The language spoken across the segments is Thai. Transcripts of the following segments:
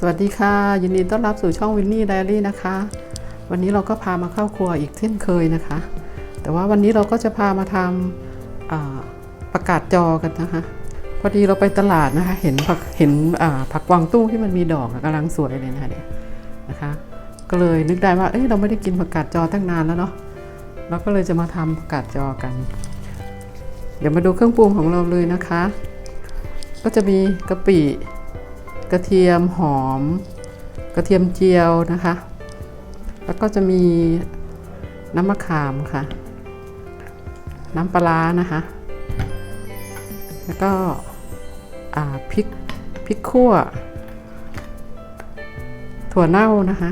สวัสดีค่ะ ยินดีต้อนรับสู่ช่องวินนี่ไดอารี่นะคะ วันนี้เราก็พามาเข้าครัวอีกเช่นเคยนะคะ แต่ว่าวันนี้เราก็จะพามาทำประกาศจอกันนะคะ พอดีเราไปตลาดนะคะ เห็นผักเห็นผักกวางตุ้งที่มันมีดอกอะกำลังสวยเลยนะคะเนี่ยนะคะ ก็เลยนึกได้ว่าเอ้ยเราไม่ได้กินผักกาดจอตั้งนานแล้วเนาะเราก็เลยจะมาทำผักกาดจอกัน เดี๋ยวมาดูเครื่องปรุงของเราเลยนะคะ ก็จะมีกะปิ กระเทียมหอม กระเทียมเจียวนะคะ แล้วก็จะมีน้ำมะขามค่ะ น้ำปลานะคะ แล้วก็พริกพริกขั่ว ถั่วเน่านะคะ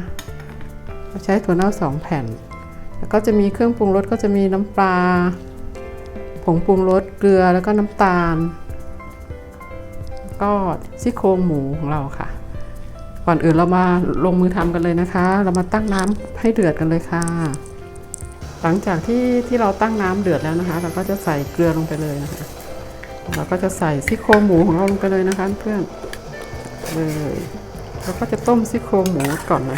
เราใช้ถั่วเน่าสองแผ่น แล้วก็จะมีเครื่องปรุงรสก็จะมีน้ำปลา ผงปรุงรสเกลือแล้วก็น้ำตาล ก็ซี่โครงหมูของเราค่ะ ก่อนอื่นเรามาลงมือทำกันเลยนะคะ เรามาตั้งน้ำให้เดือดกันเลยค่ะ หลังจากที่ที่เราตั้งน้ำเดือดแล้วนะคะ เราก็จะใส่เกลือลงไปเลยนะคะ เราก็จะใส่ซี่โครงหมูของเราลงไปเลยนะคะเพื่อนเลยเราก็จะต้มซี่โครงหมูก่อนเล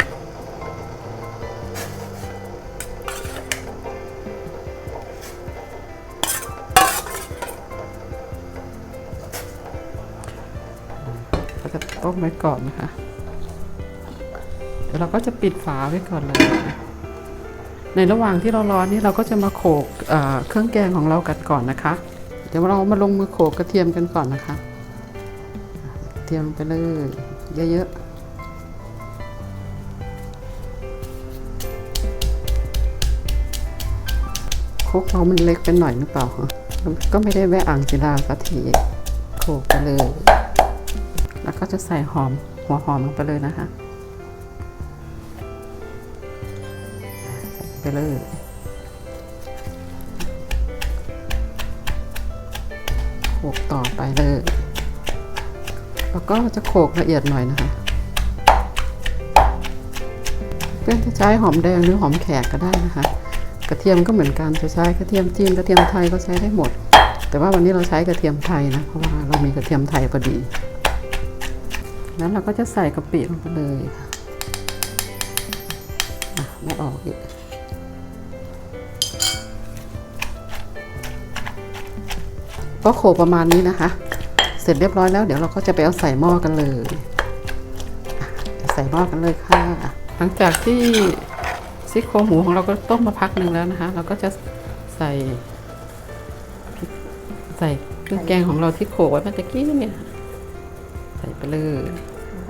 ไว้ก่อนนะคะ เดี๋ยวเราก็จะปิดฝาไว้ก่อนเลย ในระหว่างที่เราร้อนนี่เราก็จะมาโขกเเครื่องแกงของเรากันก่อนนะคะ เดี๋ยวเรามาลงมือโขกกระเทียมกันก่อนนะคะกระเทียมลงไปเลย เยอะๆคกเรามันเล็กไปหน่อยหรือเปล่า ก็ไม่ได้แวะอ่างศิลาสักทิโขกไปเลย ก็จะใส่หอมหัวหอมลงไปเลยนะคะไปเลยโขกต่อไปเลย แล้วก็จะโขกละเอียดหน่อยนะคะ เพื่อนจะใช้หอมแดงหรือหอมแขกก็ได้นะคะ กระเทียมก็เหมือนกันจะใช้กระเทียมจีนกระเทียมไทยก็ใช้ได้หมด แต่ว่าวันนี้เราใช้กระเทียมไทยนะ เพราะว่าเรามีกระเทียมไทยพอดี นั้นเราก็จะใส่กะปิลงไปเลยค่ะไม่ออกอีกก็โขลประมาณนี้นะคะ เสร็จเรียบร้อยแล้วเดี๋ยวเราก็จะไปเอาใส่หม้อกันเลย ใส่หม้อกันเลยค่ะ หลังจากที่ซี่โครงหมูของเราก็ต้มมาพักหนึ่งแล้วนะคะ เราก็จะใส่ใส่เครื่องแกงของเราที่โขลกไว้เมื่อกี้เนี่ยใส่ไปเลย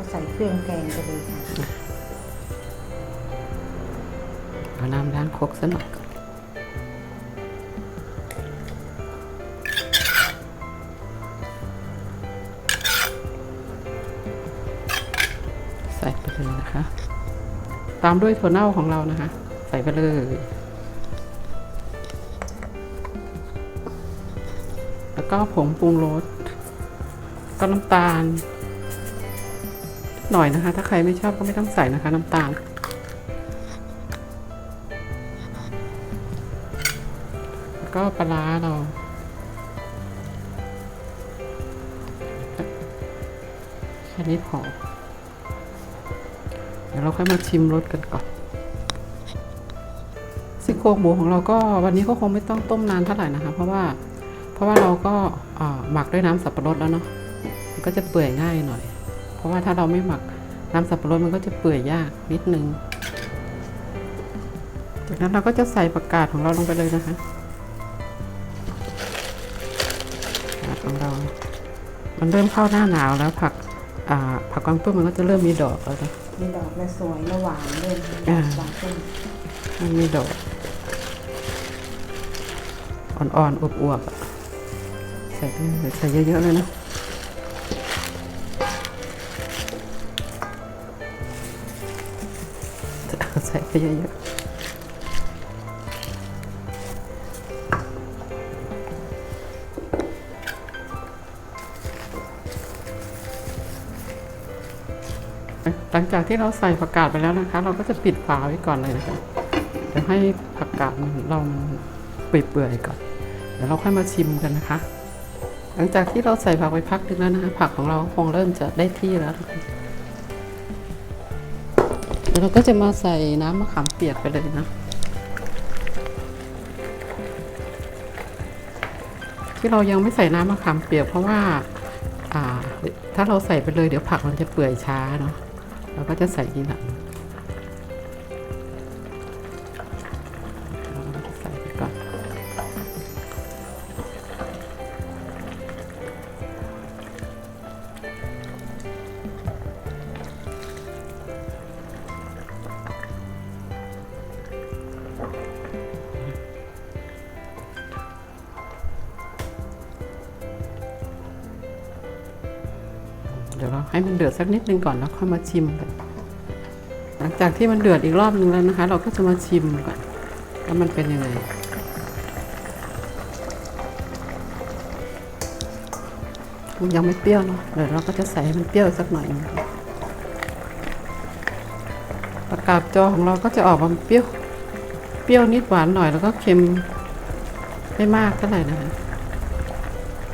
ใส่เครื่องแกงไปเลยค่ะเอาน้ำล้างครกซะหน่อยก่อนใส่ไปเลยนะคะ ตามด้วยถั่วเน่าของเรานะคะ ใส่ไปเลยแล้วก็ผงปรุงรสก็น้ำตาล หน่อยนะคะ ถ้าใครไม่ชอบก็ไม่ต้องใส่นะคะ น้ำตาล แล้วก็ปลาเรา แค่นี้พอ เดี๋ยวเราค่อยมาชิมรสกันก่อนซี่โครงหมูของเราก็วันนี้ก็คงไม่ต้องต้มนานเท่าไหร่นะคะ เพราะว่าเพราะว่าเราก็หมักด้วยน้ำสับปะรดแล้วเนาะมันก็จะเปื่อยง่ายหน่อย เพราะว่าถ้าเราไม่หมักน้ำสับปะรดมันก็จะเปื่อยยากนิดนึง จากนั้นเราก็จะใส่ผักกาดของเราลงไปเลยนะคะผักของเรา มันเริ่มเข้าหน้าหนาวแล้วผักอ่าผักกวางตุ้งมันก็จะเริ่มมีดอกแล้วนะมีดอกและสวยและหวานเลยอ่าหวานต้นมันมีดอก อ่อนๆอวบๆอะใส่ไปเลยใส่เยอะๆเลยนะ ใส่ไปเยอะๆ หลังจากที่เราใส่ผักกาดไปแล้วนะคะ เราก็จะปิดฝาไว้ก่อนเลยนะคะเดี๋ยวให้ผักกาดมันลองเปื่อยๆก่อน เดี๋ยวเราค่อยมาชิมกันนะคะ หลังจากที่เราใส่ผักไปพักนึงแล้วนะคะ ผักของเราคงเริ่มจะได้ที่แล้วนะคะยว เราก็จะมาใส่น้ำมะขามเปียกไปเลยนะ ที่เรายังไม่ใส่น้ำมะขามเปียกเพราะว่าาถ้าเราใส่ไปเลยเดี๋ยวผักมันจะเปื่อยช้าเนาะเราก็จะใส่ทีหลัง เดี๋ยวเราให้มันเดือดสักนิดนึงก่อนแล้วค่อยมาชิมกันหลังจากที่มันเดือดอีกรอบนึงแล้วนะคะ เราก็จะมาชิมก่อนว่ามันเป็นยังไงมันยังไม่เปรี้ยวเนาะเดี๋ยวเราก็จะใส่ให้มันเปรี้ยวสักหน่อยนึงประกาศจอของเราก็จะออกมาเปรี้ยว รี้ยวนิดหวานหน่อยแล้วก็เค็มไม่มากเท่าไหร่นะคะ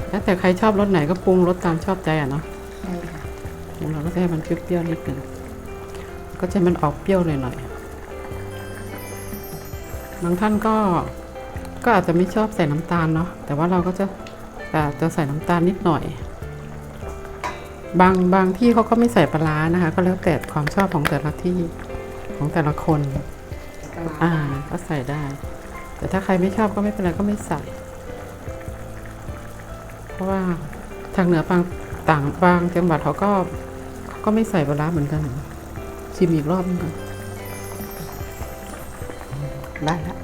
แล้วแต่ใครชอบรสไหนก็ปรุงรสตามชอบใจอะเนาะใช่ค่ะปรุงเราก็จะให้มันเปรี้ยวๆนิดหนึ่งก็จะให้มันออกเปรี้ยวหน่อยๆบางท่านก็ก็อาจจะไม่ชอบใส่น้ำตาลเนาะแต่ว่าเราก็จะจะจะใส่น้ำตาลนิดหน่อย บางบางที่เขาก็ไม่ใส่ปลาร้านะคะ ก็แล้วแต่ความชอบของแต่ละที่ของแต่ละคน ปลาร้าอ่าก็ใส่ได้ แต่ถ้าใครไม่ชอบก็ไม่เป็นไรก็ไม่ใส่ เพราะว่าทางเหนือบางต่างบางจังหวัดเขาก็เขาก็ไม่ใส่ปลาร้าเหมือนกัน ชิมอีกรอบนึงก่อนได้ละ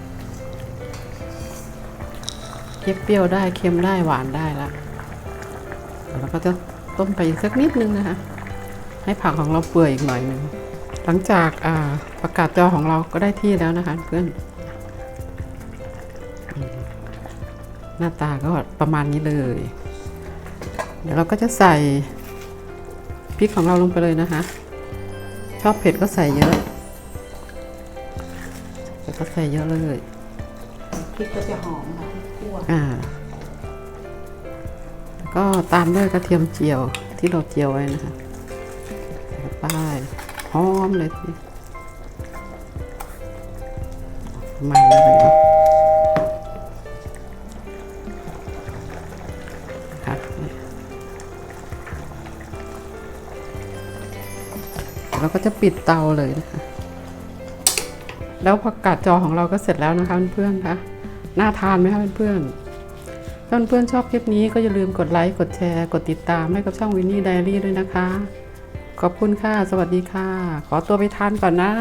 เปรี้ยวๆได้เค็มได้หวานได้ละเดี๋ยวเราก็จะต้มไปอีกสักนิดนึงนะคะ ให้ผักของเราเปื่อยอีกหน่อยหนึง หลังจากอ่าประกาศจอของเราก็ได้ที่แล้วนะคะเพื่อนอืมหน้าตาก็ประมาณนี้เลย เดี๋ยวเราก็จะใส่พริกของเราลงไปเลยนะคะ ชอบเผ็ดก็ใส่เยอะแล้วก็ใส่เยอะเลยพริกก็จะหอมค่ะพริกคั่วอ่าแล้วก็ตามด้วยกระเทียมเจียวที่เราเจียวไว้นะคะใส่เข้าไป หอมเลยทีประมาณนี้เลยเนาะค่ะเราก็จะปิดเตาเลยนะคะ แล้วผักกาดจอของเราก็เสร็จแล้วนะคะเพื่อนๆคะน่าทานไหมคะเพื่อนๆถ้าเพื่อนๆชอบคลิปนี้ก็อย่าลืมกดไลค์ กดแชร์ กดติดตามให้กับช่องวินนี่ไดอารี่ด้วยนะคะ ขอบคุณค่ะ สวัสดีค่ะ ขอตัวไปทานก่อนนะ